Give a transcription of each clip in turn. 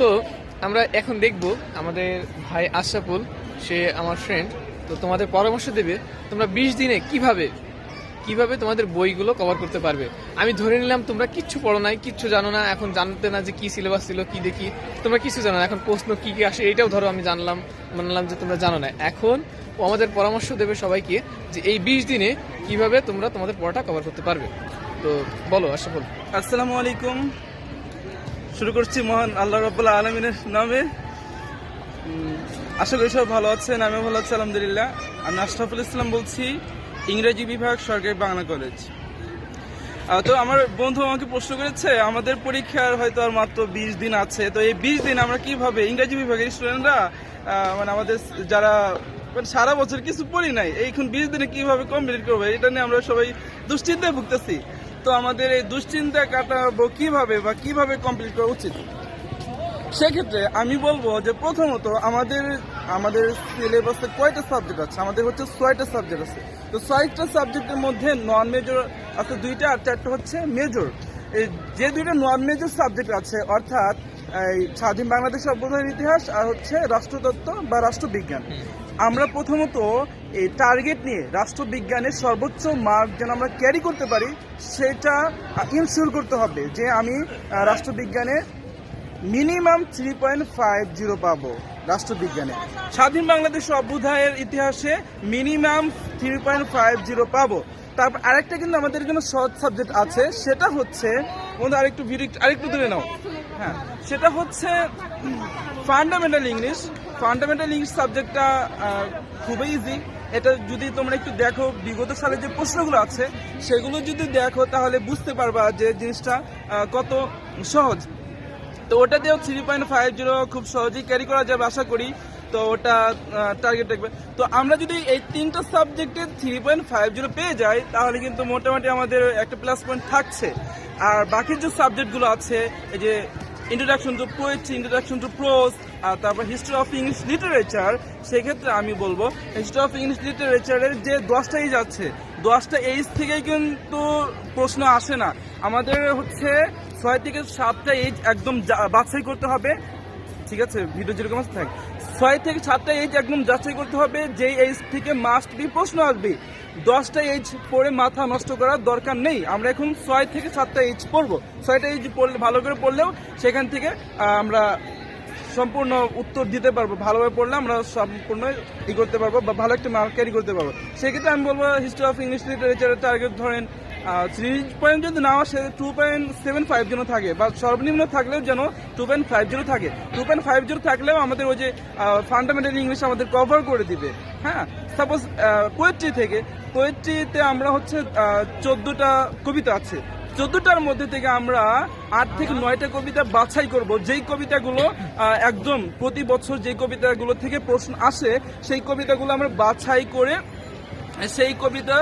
তো আমরা এখন দেখব আমাদের ভাই আশরাফুল, সে আমার ফ্রেন্ড তো তোমাদের পরামর্শ দেবে, তোমরা বিশ দিনে কীভাবে কীভাবে তোমাদের বইগুলো কভার করতে পারবে। আমি ধরে নিলাম তোমরা কিচ্ছু পড়ো নাই, কিচ্ছু জানো না, এখন জানতে না যে কি সিলেবাস ছিল, কি দেখি। তোমরা কিছু জানো না, এখন প্রশ্ন কি কি আসে এটাও ধরো, আমি জানলাম, মানলাম যে তোমরা জানো না। এখন আমাদের পরামর্শ দেবে সবাইকে যে এই বিশ দিনে কীভাবে তোমরা তোমাদের পড়াটা কভার করতে পারবে। তো বলো আশরাফুল। আসসালামু আলাইকুম। শুরু করছি মহান আল্লাহ রব্বুল্লাহ আলমিনের নামে। আশা করি সব ভালো আছেন আমি ভালো আছি, আলহামদুলিল্লাহ। আমি আশরাফুল ইসলাম বলছি, ইংরেজি বিভাগ, সরকারি বাংলা কলেজ তো আমার বন্ধু আমাকে প্রশ্ন করেছে, আমাদের পরীক্ষার হয়তো আর মাত্র বিশ দিন আছে, তো এই বিশ দিন আমরা কীভাবে ইংরেজি বিভাগের স্টুডেন্টরা মানে আমাদের যারা মানে সারা বছর কিছু পড়ি নাই, এইখন বিশ দিনে কীভাবে কমপ্লিট করব, এটা নিয়ে আমরা সবাই দুশ্চিন্তায় ভুগতেছি। তো আমাদের এই দুশ্চিন্তা কাটাবো কীভাবে বা কীভাবে কমপ্লিট করা উচিত? সেক্ষেত্রে আমি বলব যে প্রথমত আমাদের আমাদের সিলেবাসে কয়টা সাবজেক্ট আছে? আমাদের হচ্ছে ছয়টা সাবজেক্ট আছে। তো ছয়টা সাবজেক্টের মধ্যে নন মেজর আছে দুইটা আর চারটা হচ্ছে মেজর যে দুইটা নন মেজর সাবজেক্ট আছে, অর্থাৎ এই স্বাধীন বাংলাদেশ অভ্যুদয়ের ইতিহাস আর হচ্ছে রাষ্ট্রতত্ত্ব বা রাষ্ট্রবিজ্ঞান। আমরা প্রথমত এই টার্গেট নিয়ে রাষ্ট্রবিজ্ঞানের সর্বোচ্চ মার্ক যেন আমরা ক্যারি করতে পারি সেটা ইনশিওর করতে হবে যে আমি রাষ্ট্রবিজ্ঞানে minimum three point five zero পাবো রাষ্ট্রবিজ্ঞানে। স্বাধীন বাংলাদেশ অভ্যুদয়ের ইতিহাসে minimum three point five zero পাবো। তারপর আরেকটা কিন্তু আমাদের জন্য সহজ সাবজেক্ট আছে সেটা হচ্ছে বন্ধু আরেকটু ভিডিও আরেকটু দূরে নাও। হ্যাঁ সেটা হচ্ছে ফান্ডামেন্টাল ইংলিশ ফান্ডামেন্টাল ইংলিশ সাবজেক্টটা খুবই ইজি এটা যদি তোমরা একটু দেখো, বিগত সালে যে প্রশ্নগুলো আছে, সেগুলো যদি দেখো, তাহলে বুঝতে পারবা যে জিনিসটা কত সহজ। তো ওটা দিয়েও থ্রি পয়েন্ট ফাইভ জিরো খুব সহজেই ক্যারি করা যাবে, আশা করি। তো ওটা টার্গেট থাকবে তো আমরা যদি এই তিনটা সাবজেক্টে থ্রি পয়েন্ট ফাইভ জিরো পেয়ে যাই, তাহলে কিন্তু মোটামুটি আমাদের একটা প্লাস পয়েন্ট থাকছে। আর বাকি যে সাবজেক্টগুলো আছে, এই যে introduction to poetry introduction to prose আর তারপর হিস্ট্রি অফ ইংলিশ লিটারেচার সেক্ষেত্রে আমি বলব হিস্ট্রি অফ ইংলিশ লিটারেচারের যে দশটা এইজ আছে দশটা এইজ থেকেই কিন্তু প্রশ্ন আসে না। আমাদের হচ্ছে ছয় থেকে সাতটা এইজ একদম বাছাই করতে হবে। ঠিক আছে? ভিডিও যেরকম আছে থাক ছয় থেকে সাতটা এইজ একদম যাচাই করতে হবে, যে এইজ থেকে মাস্ট বি প্রশ্ন আসবে। দশটা এইজ পড়ে মাথা নষ্ট করার দরকার নেই। আমরা এখন ছয় থেকে সাতটা এইজ পড়ব। ছয়টা এইজ পড়লে, ভালো করে পড়লেও সেখান থেকে আমরা সম্পূর্ণ উত্তর দিতে পারব। ভালোভাবে পড়লে আমরা সম্পূর্ণ ই করতে পারব বা ভালো একটা মার্ক ক্যারি করতে পারব। সেক্ষেত্রে আমি বলব হিস্ট্রি অফ ইংলিশ লিটারেচারের টার্গেট ধরেন থ্রি পয়েন্ট যদি না আসে টু পয়েন্ট সেভেন ফাইভ যেন থাকে বা সর্বনিম্ন থাকলেও যেন টু পয়েন্ট ফাইভ জিরো থাকে। টু পয়েন্ট ফাইভ জিরো থাকলেও আমাদের ওই যে ফান্ডামেন্টাল ইংলিশ আমাদের কভার করে দিবে। হ্যাঁ? সাপোজ পোয়েট্রি থেকে পোয়েট্রিতে আমরা হচ্ছে চোদ্দোটা কবিতা আছে। চোদ্দটার মধ্যে থেকে আমরা আট থেকে নয়টা কবিতা বাছাই করব। যেই কবিতাগুলো একদম প্রতি বছর যে কবিতাগুলো থেকে প্রশ্ন আসে সেই কবিতাগুলো আমরা বাছাই করে সেই কবিতা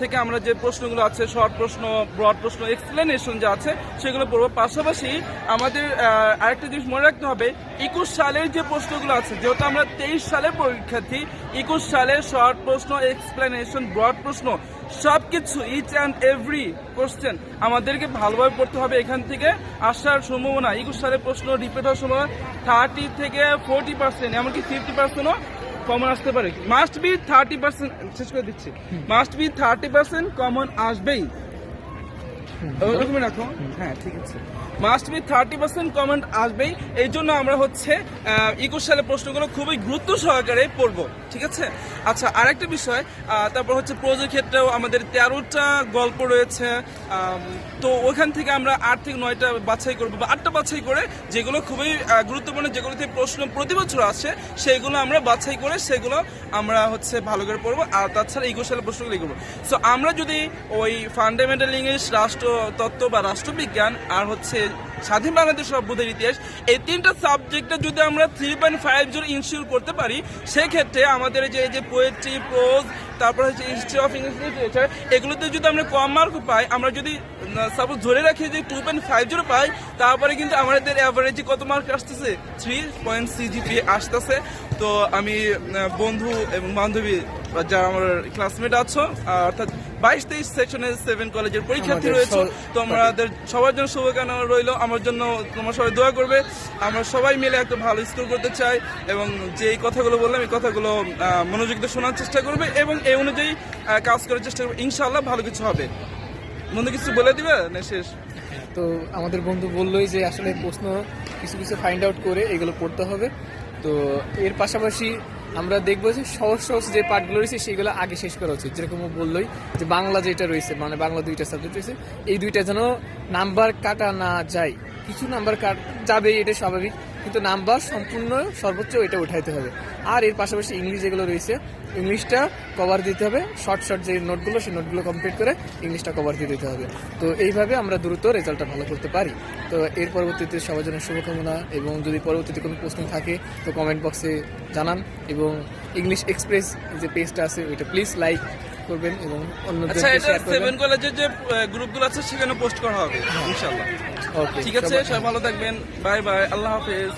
থেকে আমরা যে প্রশ্নগুলো আছে শর্ট প্রশ্ন ব্রড প্রশ্ন এক্সপ্লেনেশন যে আছে, সেগুলো পড়ব। পাশাপাশি আমাদের আরেকটা জিনিস মনে রাখতে হবে, একুশ সালের যে প্রশ্নগুলো আছে, যেহেতু আমরা তেইশ সালের পরীক্ষার্থী, একুশ সালের শর্ট প্রশ্ন এক্সপ্লেনেশন ব্রড প্রশ্ন সব কিছু ইচ অ্যান্ড এভরি কোশ্চেন আমাদেরকে ভালোভাবে পড়তে হবে এখান থেকে। আসার সম্ভাবনা, একুশ সালের প্রশ্ন রিপিট হওয়ার সম্ভাবনা থার্টি থেকে ফোরটি পার্সেন্ট এমনকি ফিফটি পার্সেন্টও কমন আসতে পারে। মাস্ট বি থার্টি পার্সেন্ট শেষ করে দিচ্ছি। Must be thirty percent common আসবেই। ওরকমই রাখো। হ্যাঁ ঠিক আছে। Must be thirty percent comment আসবেই। এই জন্য আমরা হচ্ছে একুশ সালের প্রশ্নগুলো খুবই গুরুত্ব সহকারে পড়ব। ঠিক আছে? আচ্ছা আরেকটা বিষয় তারপর হচ্ছে প্রোজের ক্ষেত্রেও আমাদের তেরোটা গল্প রয়েছে। তো ওখান থেকে আমরা আট থেকে নয়টা বাছাই করব বা আটটা বাছাই করে যেগুলো খুবই গুরুত্বপূর্ণ যেগুলোতে প্রশ্ন প্রতি বছর আসে সেগুলো আমরা বাছাই করে সেগুলো আমরা হচ্ছে ভালো করে পড়ব। আর তাছাড়া একুশ সালের প্রশ্নগুলো করব সো আমরা যদি ওই ফান্ডামেন্টাল ইংলিশ রাষ্ট্রতত্ত্ব বা রাষ্ট্রবিজ্ঞান আর হচ্ছে স্বাধীন বাংলাদেশ অভ্যুদয়ের ইতিহাস, এই তিনটা সাবজেক্টে যদি আমরা three point five zero ensure করতে পারি, সেক্ষেত্রে আমাদের যে যে পোয়েট্রি প্রোজ তারপর হচ্ছে হিস্ট্রি অফ ইংলিশ লিটারেচার এগুলোতে যদি আমরা কম মার্ক পাই, আমরা যদি সাপোজ ধরে রাখি যে টু পয়েন্ট ফাইভ জিরো পাই, তারপরে কিন্তু আমাদের অ্যাভারেজে কত মার্ক আসতেছে? থ্রি পয়েন্ট সি সিজিপি আসতেছে। তো আমি বন্ধু এবং বান্ধবী যারা আমার ক্লাসমেট আছো অর্থাৎ বাইশ তেইশ সেকশনের সেভেন কলেজের পরীক্ষার্থী রয়েছে তোমাদের সবার জন্য শুভকামনা রইল আমার জন্য তোমার সবাই দোয়া করবে আমরা সবাই মিলে একটা ভালো স্কোর করতে চাই এবং যে কথাগুলো বললাম এই কথাগুলো মনোযোগ দিয়ে শোনার চেষ্টা করবে এবং এই অনুযায়ী কাজ করার চেষ্টা করবে। ইনশাল্লাহ ভালো কিছু হবে। বন্ধু কিছু বলে দিবে না শেষ? তো আমাদের বন্ধু বললোই যে আসলে প্রশ্ন কিছু কিছু ফাইন্ড আউট করে এগুলো পড়তে হবে। তো এর পাশাপাশি আমরা দেখব যে সহজ সহজ যে পার্টগুলো রয়েছে, সেগুলো আগে শেষ করা উচিত। যেরকম বললোই যে বাংলা যেটা রয়েছে মানে বাংলা দুইটা সাবজেক্ট রয়েছে, এই দুইটা যেন নাম্বার কাটা না যায়। কিছু নাম্বার কাট যাবে, এটা স্বাভাবিক। কিন্তু নাম্বার সম্পূর্ণ সর্বোচ্চ এটা উঠাইতে হবে। আর এর পাশাপাশি ইংলিশ যেগুলো রয়েছে, ইংলিশটা কভার দিতে হবে। শর্ট শর্ট যে নোটগুলো সেই নোটগুলো কমপ্লিট করে ইংলিশটা কভার দিয়ে দিতে হবে। তো এইভাবে আমরা দ্রুত রেজাল্টটা ভালো করতে পারি। তো এর পরবর্তীতে সবার জন্য শুভকামনা এবং যদি পরবর্তীতে কোনো প্রশ্ন থাকে, তো কমেন্ট বক্সে জানান এবং ইংলিশ এক্সপ্রেস যে পেজটা আছে, ওইটা প্লিজ লাইক করবেন এবং আচ্ছা এটা সেভেন কলেজের যে গ্রুপগুলো আছে সেখানে পোস্ট করা হবে ইনশাআল্লাহ। ওকে ঠিক আছে সবাই ভালো থাকবেন। বাই বাই আল্লাহ হাফেজ।